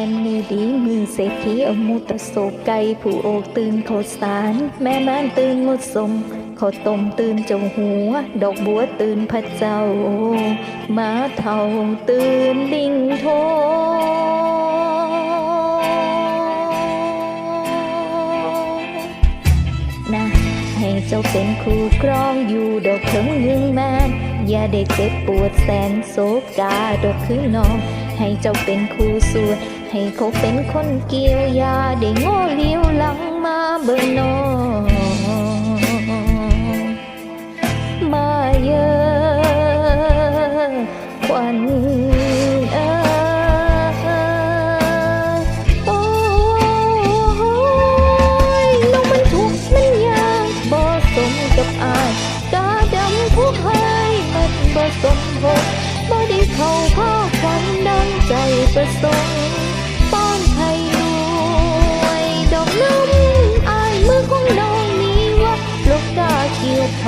ม่นมือดีมือเศรษฐีอมุตโศกไก่ผู้โอกตื่นข้าสาร แม่ม่านตื่นมุดสมข้าต้มตื่นเจ้าหัว ดอกบัวตื่นพระเจ้าหมาเท่าตื่นลิงโทนะให้เจ้าเป็นคู่ครองอยู่ดอกเถิงยึงแมนอย่าได้เจ็บปวดแสนโศกาดอกคือน้องให้เจ้าเป็นคู่ส่วน ให้เขาเป็นคนเกี่ยวยาได้โง่เลี้ยวหลังมาเบิ่งน้อมาเยอะควันเอ่ยโอ้ยน้องมันทุกมันยากบ่สมกับอายกาดำผู้ให้มันบ่สมพงบ่ได้เข้าข้อฝันดังใจประสงค์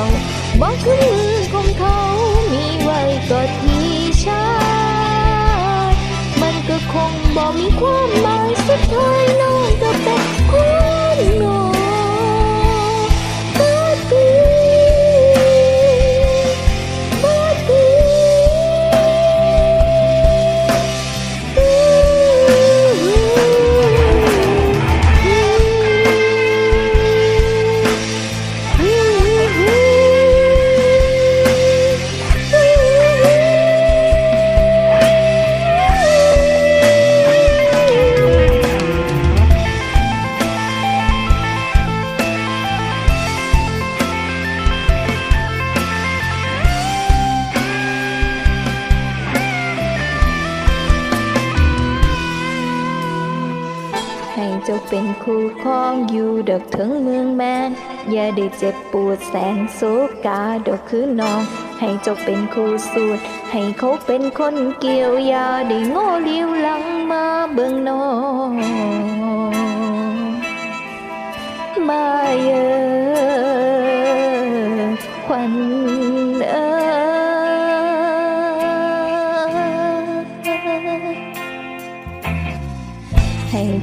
เขาบ่คือมือของเขามีไว้ก็ที่ชายมันก็คงบอกมีความหมายสุดท้ายนะ เป็นคู่ครองอยู่ดอกถึงเมืองแมน อย่าได้เจ็บปวดแสนโศกาดอกคือน้อง ให้เจ้าเป็นคู่สูตรให้เขาเป็นคนเกี่ยวยาได้โง่เลี้ยวหลังมาเบิ่งน้องมาเยอะควัน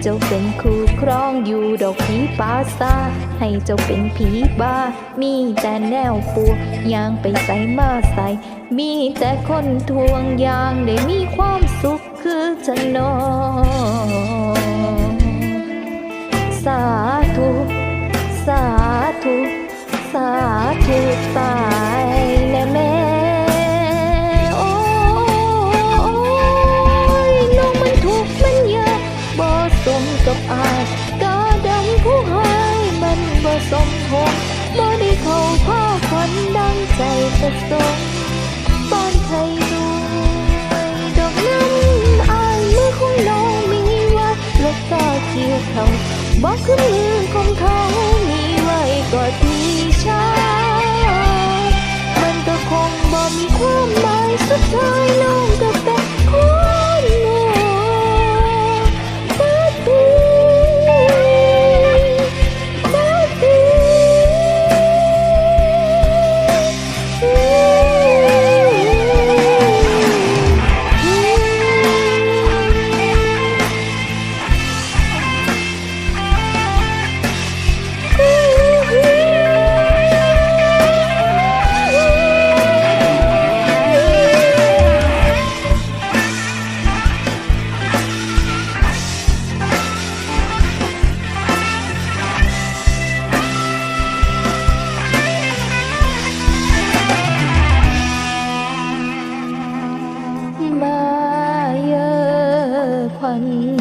เจ้าเป็นคู่ครองอยู่ดอกผีป่าซาให้เจ้าเป็นผีบ้า มีแต่แนวปูยางไปใส่มาใส่ มีแต่คนทวงยางได้มีความสุขคือจะนอนสาธุ สาธุ สาธุตา อายกาดำผู้ให้มันบ่สมพงบ่ได้เข้าข้อฝันดังใจประสงค์ป้อนไทยด้วยดอกน้ำอายมือของน้องมีว่าและกาเกี่ยวเขาบอกคือมือของเขามีไว้ก็ที่ชายมันก็คงบ่มีความหมายสุดท้ายน้อง phần